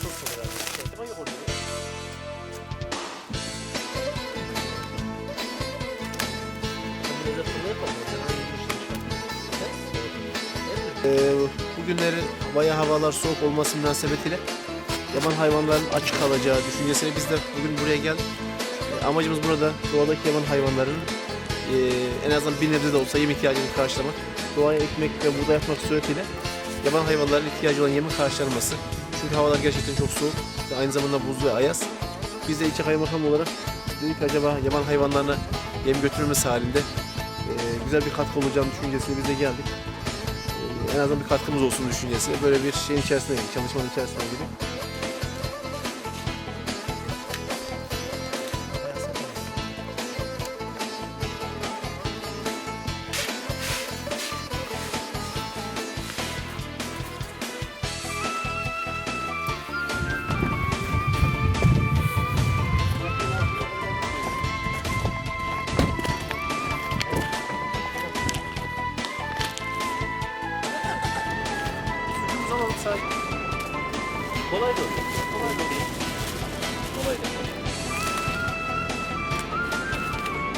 대박이 걸리네. Bugünlerin havaya havalar soğuk olması münasebetiyle yaban hayvanların aç kalacağı düşüncesine biz de bugün buraya geldik. Ee, amacımız burada doğadaki yaban hayvanlarının ee, en azından bir nebze de olsa yem ihtiyacını karşılamak. Doğaya ekmek ve buğday yapmak suretiyle yaban hayvanların ihtiyacı olan yemin karşılanması. Çünkü havalar gerçekten çok soğuk ve aynı zamanda buz ve ayaz. Biz de ilçe kaymakam olarak dedik acaba yaban hayvanlarına yem götürülmesi halinde e, güzel bir katkı olacağını düşüncesiyle biz de geldik. Ee, en azından bir katkımız olsun düşüncesi. Böyle bir şeyin içerisine girdik, çalışmanın içerisine girdik. Kolay da olur.